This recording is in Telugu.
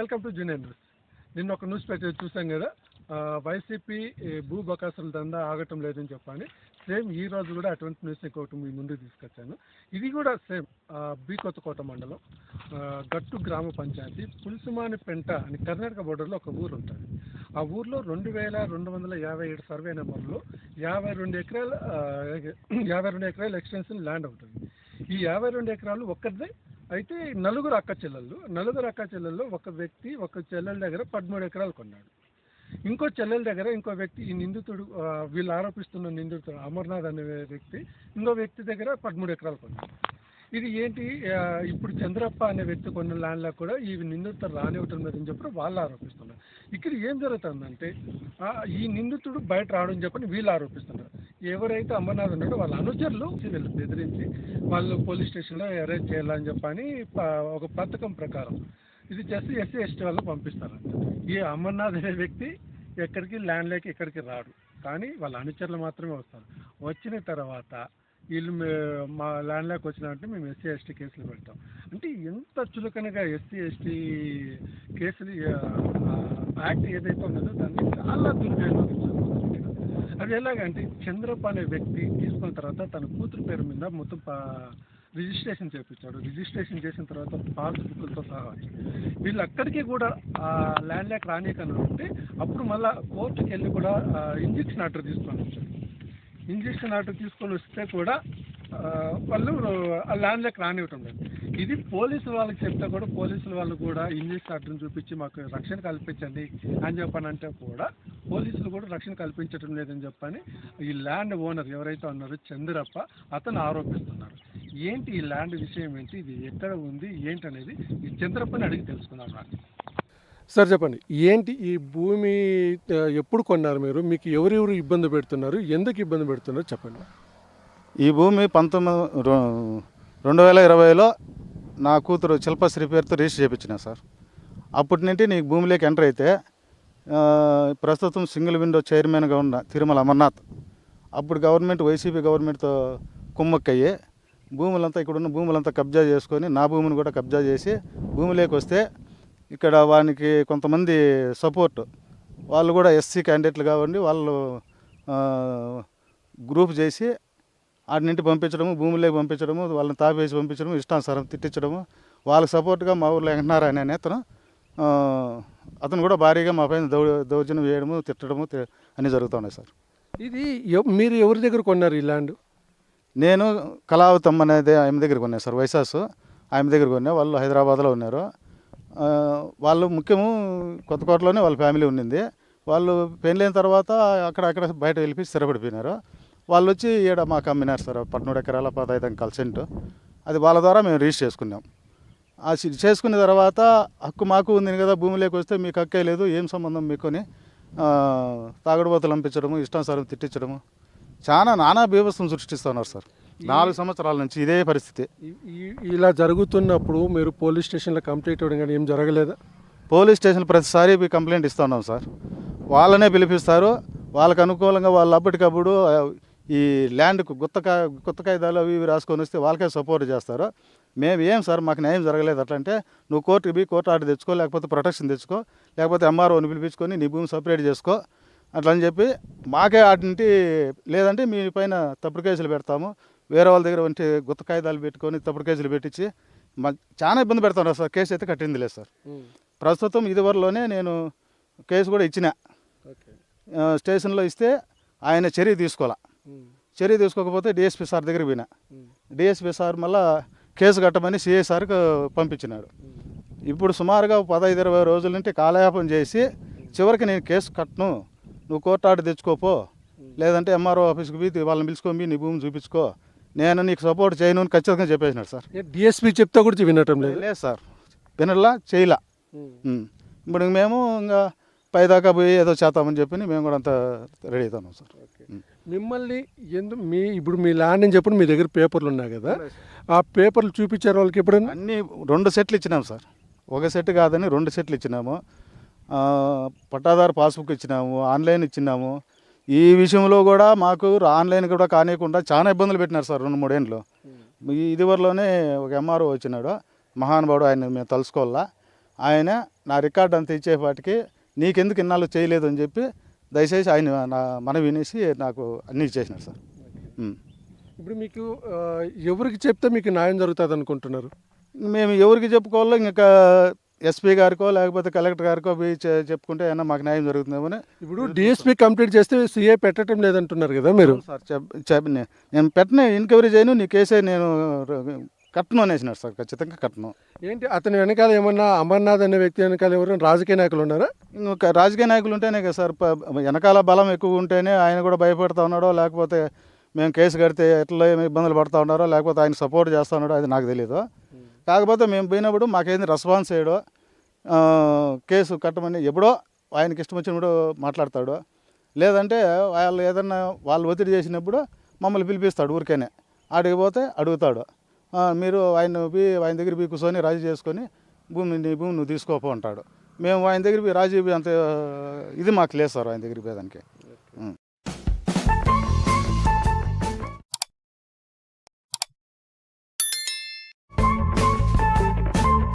Welcome to junior news. నిన్న ఒక న్యూస్ పేపర్ చూసాం కదా వైసీపీ భూ బకాసుల దందా ఆగటం లేదని చెప్పని సేమ్ ఈ రోజు కూడా అటువంటి న్యూస్ ఇంకొకటి మీ ముందుకు తీసుకొచ్చాను. ఇది కూడా సేమ్ బి కొత్తకోట మండలం గట్టు గ్రామ పంచాయతీ పులుసుమాని పెంట అని కర్ణాటక బోర్డర్లో ఒక ఊరు ఉంటుంది. ఆ ఊర్లో రెండు వేల రెండు వందల యాభై ఏడు సర్వే నెంబర్లో యాభై రెండు ఎకరాల యాభై రెండు ఎకరాల ఎక్స్టెన్షన్ ల్యాండ్ ఉంటుంది ఈ యాభై రెండు ఎకరాలు ఒక్కరిదే అయితే నలుగురు అక్క చెల్లెళ్ళు నలుగురు అక్క చెల్లెళ్ళు ఒక వ్యక్తి ఒక చెల్లెల దగ్గర పదమూడు ఎకరాలు కొన్నాడు. ఇంకో చెల్లెల దగ్గర ఇంకో వ్యక్తి ఈ నిందితుడు వీళ్ళు ఆరోపిస్తున్న నిందితుడు అమర్నాథ్ అనే వ్యక్తి ఇంకో వ్యక్తి దగ్గర పదమూడు ఎకరాలు కొన్నాడు. ఇది ఏంటి? ఇప్పుడు చంద్రప్ప అనే వ్యక్తి కొన్న ల్యాండ్లో కూడా ఈ నిందితుడు రానివ్వటం లేదని చెప్పి వాళ్ళు ఆరోపిస్తున్నారు. ఇక్కడ ఏం జరుగుతుందంటే ఈ నిందితుడు బయట రావడం చెప్పని వీళ్ళు ఆరోపిస్తున్నారు. ఎవరైతే అమర్నాథ్ ఉన్నాడో వాళ్ళ అనుచరులు వీళ్ళు బెదిరించి వాళ్ళు పోలీస్ స్టేషన్లో అరెస్ట్ చేయాలని చెప్పని ఒక పథకం ప్రకారం ఇది చేస్తే ఎస్సీ ఎస్టీ వాళ్ళకి పంపిస్తారు. ఈ అమర్నాథ్ అనే వ్యక్తి ఎక్కడికి ల్యాండ్ లేక ఇక్కడికి రాడు. కానీ వాళ్ళ అనుచరులు మాత్రమే వస్తారు. వచ్చిన తర్వాత వీళ్ళు మా ల్యాండ్ లేక వచ్చినారంటే మేము ఎస్సీ ఎస్టీ కేసులు పెడతాం. అంటే ఎంత చులకనగా ఎస్సీ ఎస్టీ కేసులు యాక్ట్ ఏదైతే ఉన్నదో దాన్ని చాలా దుర్వినియోగించారు అది ఎలాగంటే చంద్రప్ప అనే వ్యక్తి తీసుకున్న తర్వాత తన కూతురు పేరు మీద మొత్తం పా- రిజిస్ట్రేషన్ చేపించాడు రిజిస్ట్రేషన్ చేసిన తర్వాత పాస్ బుక్లతో సహా వీళ్ళు అక్కడికి కూడా ఆ ల్యాండ్ ల్యాక్ రానికని ఉంటే అప్పుడు మళ్ళా కోర్టుకి వెళ్ళి కూడా ఇంజక్షన్ ఆర్డర్ తీసుకొని వచ్చాడు ఇంజక్షన్ ఆర్డర్ తీసుకొని వస్తే కూడా వాళ్ళు ఆ ల్యాండ్ లెక్క రానివ్వటం లేదు. ఇది పోలీసులు వాళ్ళకి చెప్తే కూడా పోలీసులు వాళ్ళు కూడా ఇంజక్షన్ ఆర్డర్ని చూపించి మాకు రక్షణ కల్పించండి అని చెప్పనంటే కూడా పోలీసులు కూడా రక్షణ కల్పించడం లేదని చెప్పని ఈ ల్యాండ్ ఓనర్ ఎవరైతే ఉన్నారో చంద్రప్ప అతను ఆరోపిస్తున్నారు. ఏంటి ఈ ల్యాండ్ విషయం ఏంటి? ఇది ఎక్కడ ఉంది? ఏంటి అనేది ఈ చంద్రప్పని అడిగి తెలుసుకున్నాను నాకు సార్ చెప్పండి. ఏంటి ఈ భూమి ఎప్పుడు కొన్నారు మీరు? మీకు ఎవరెవరు ఇబ్బంది పెడుతున్నారు? ఎందుకు ఇబ్బంది పెడుతున్నారు? చెప్పండి. ఈ భూమి పంతొమ్మిది రెండు వేల ఇరవైలో నా కూతురు శిల్పశ్రీ పేరుతో రిజిస్టర్ చేయించిన సార్. అప్పటి నుండి నీకు భూమిలోకి ఎంటర్ అయితే ప్రస్తుతం సింగిల్ విండో చైర్మన్గా ఉన్న తిరుమల అమర్నాథ్ అప్పుడు గవర్నమెంట్ వైసీపీ గవర్నమెంట్తో కుమ్మక్కయ్యి భూములంతా ఇక్కడున్న భూములంతా కబ్జా చేసుకొని నా భూమిని కూడా కబ్జా చేసి భూమిలోకి వస్తే ఇక్కడ వానికి కొంతమంది సపోర్ట్. వాళ్ళు కూడా ఎస్సీ క్యాండిడేట్లు కావండి వాళ్ళు గ్రూప్ చేసి ఆడి నుండి పంపించడము భూమిలోకి పంపించడము వాళ్ళని తాపేసి పంపించడము ఇష్టానుసారం తిట్టించడము. వాళ్ళకి సపోర్ట్గా మా ఊర్లో వెంకటనారాయణ అనే అతను అతను కూడా భారీగా మా పైన దౌ దౌర్జన్యం చేయడము తిట్టడము అన్నీ జరుగుతున్నాయి సార్. ఇది మీరు ఎవరి దగ్గర కొన్నారు ఈ ల్యాండ్? నేను కళావతమ్మ అనేది ఆమె దగ్గర కొన్నాను సార్ వైశాస్ ఆమె దగ్గర కొన్నా వాళ్ళు హైదరాబాద్లో ఉన్నారు. వాళ్ళు ముఖ్యము కొత్తకోటలోనే వాళ్ళ ఫ్యామిలీ ఉండింది. వాళ్ళు పెళ్ళైన తర్వాత అక్కడ అక్కడ బయట వెళ్ళి స్థిరపడిపోయినారు. వాళ్ళు వచ్చి ఈడ మాకు అమ్మినారు సార్ పదమూడు ఎకరాల పదహైదు అంకాల సెంటు అది వాళ్ళ ద్వారా మేము రిజిస్టర్ చేసుకున్నాం. ఆ చేసుకున్న తర్వాత హక్కు మాకు ఉంది కదా భూమిలోకి వస్తే మీకు హక్కే లేదు ఏం సంబంధం మీకుని ఆ, తాగుడుబోతులు పంపించడము ఇష్టానుసారం తిట్టించడము. చాలా నానా బీభత్సం సృష్టిస్తున్నారు సార్. నాలుగు సంవత్సరాల నుంచి ఇదే పరిస్థితి. ఇలా జరుగుతున్నప్పుడు మీరు పోలీస్ స్టేషన్లో కంప్లైంట్ ఇవ్వడం కానీ ఏం జరగలేదా? పోలీస్ స్టేషన్ ప్రతిసారి కంప్లైంట్ ఇస్తున్నాం సార్. వాళ్ళనే పిలిపిస్తారు. వాళ్ళకు అనుకూలంగా వాళ్ళు అప్పటికప్పుడు ఈ ల్యాండ్కు గుత్త కా గుత్త కాగితాలు అవి ఇవి రాసుకొని వస్తే వాళ్ళకే సపోర్ట్ చేస్తారు. మేము ఏం సార్ మాకు న్యాయం జరగలేదు. అట్లా అంటే నువ్వు కోర్టుకి పోయి కోర్టు ఆర్డర్ తెచ్చుకో లేకపోతే ప్రొటెక్షన్ తెచ్చుకో లేకపోతే ఎంఆర్ఓని పిలిపించుకొని నీ భూమి సపరేట్ చేసుకో అట్లా అని చెప్పి మాకే వాటి నుండి లేదంటే మీ పైన తప్పుడు కేసులు పెడతాము. వేరే వాళ్ళ దగ్గర వంటి గుత్త కాగితాలు పెట్టుకొని తప్పుడు కేసులు పెట్టించి మా చాలా ఇబ్బంది పెడుతున్నారు సార్. కేసు అయితే కట్టింది లేదు సార్. ప్రస్తుతం ఇదివరలోనే నేను కేసు కూడా ఇచ్చిన. స్టేషన్లో ఇస్తే ఆయన చర్య తీసుకోవాలా. చర్య తీసుకోకపోతే డిఎస్పీ సార్ దగ్గర పోయినా. డిఎస్పీ సార్ మళ్ళా కేసు కట్టమని సిఐ సార్కి పంపించినాడు. ఇప్పుడు సుమారుగా పదహైదు ఇరవై రోజుల నుండి కాలయాపన చేసి చివరికి నేను కేసు కట్టను. నువ్వు కోర్టు ఆర్డర్ తెచ్చుకోపో. లేదంటే ఎంఆర్ఓ ఆఫీస్కి పోయి వాళ్ళని పిలుచుకొని నీ భూమి చూపించుకో. నేను నీకు సపోర్ట్ చేయను అని ఖచ్చితంగా చెప్పేసినాడు సార్. డిఎస్పీ చెప్తే కూడా వినటం లేదు. లేదు సార్. వినలా చేయలా. ఉమ్. ఇప్పుడు మేము ఇంకా పైదాకా పోయి ఏదో చేద్దామని చెప్పి మేము కూడా అంతా రెడీ అవుతున్నాం సార్. మిమ్మల్ని ఎందు మీ ఇప్పుడు మీ ల్యాండ్ అని చెప్పి మీ దగ్గర పేపర్లు ఉన్నాయి కదా. ఆ పేపర్లు చూపించారు వాళ్ళకి ఎప్పుడైనా? అన్నీ రెండు సెట్లు ఇచ్చినాం సార్. ఒక సెట్ కాదని రెండు సెట్లు ఇచ్చినాము. పట్టాదారు పాస్బుక్ ఇచ్చినాము ఆన్లైన్ ఇచ్చినాము. ఈ విషయంలో కూడా మాకు ఆన్లైన్ కూడా కానియకుండా చాలా ఇబ్బందులు పెట్టినారు సార్ రెండు మూడేళ్ళు ఇదివరలోనే ఒక ఎంఆర్ఓ వచ్చినాడు మహానుభావుడు ఆయన మేము తలుసుకోవాలా? ఆయన నా రికార్డు అంతా ఇచ్చేపాటికి నీకెందుకు ఇన్నాళ్ళు చేయలేదు అని చెప్పి దయచేసి ఆయన నా మనవి వినేసి నాకు అన్నీ ఇచ్చేసినారు సార్. ఇప్పుడు మీకు ఎవరికి చెప్తే మీకు న్యాయం జరుగుతుంది అనుకుంటున్నారు మేము ఎవరికి చెప్పుకోవాలో ఇంకా ఎస్పీ గారికో లేకపోతే కలెక్టర్ గారికో పోయి చెప్పుకుంటే ఏమన్నా మాకు న్యాయం జరుగుతుందేమో ఇప్పుడు డిఎస్పీ కంప్లీట్ చేస్తే సీఏ పెట్టడం లేదంటున్నారు కదా మీరు? సార్ చెప్ నేను పెట్టిన ఎంక్వైరీ చేయను నీ కేసే నేను కట్టను అనేసినారు సార్ ఖచ్చితంగా కట్టను ఏంటి అతని వెనకాల ఏమన్నా అమర్నాథ్ అనే వ్యక్తి వెనకాల ఎవరైనా రాజకీయ నాయకులు ఉన్నారా? ఇంకా రాజకీయ నాయకులు ఉంటేనే కదా సార్ వెనకాల బలం ఎక్కువ ఉంటేనే ఆయన కూడా భయపడుతూ ఉన్నాడో లేకపోతే మేము కేసు కడితే ఎట్లా ఏమి ఇబ్బందులు పడుతూ ఉన్నారో లేకపోతే ఆయన సపోర్ట్ చేస్తూ ఉన్నాడో అది నాకు తెలియదు కాకపోతే మేము పోయినప్పుడు మాకేంది రెస్పాన్స్ చేయడో కేసు కట్టమని ఎప్పుడో ఆయనకి ఇష్టం వచ్చినప్పుడు మాట్లాడతాడు. లేదంటే వాళ్ళు ఏదన్నా వాళ్ళు ఒత్తిడి చేసినప్పుడు మమ్మల్ని పిలిపిస్తాడు ఊరికేనే. ఆడికి పోతే అడుగుతాడు. మీరు ఆయన పోయి ఆయన దగ్గర పోయి కూర్చొని రాజీ చేసుకొని భూమి నీ భూమి నువ్వు తీసుకోపో అంటాడు. మేము ఆయన దగ్గర పోయి రాజీ అంత ఇది మాకు లేదు సార్ ఆయన దగ్గరికి పోయేదానికి.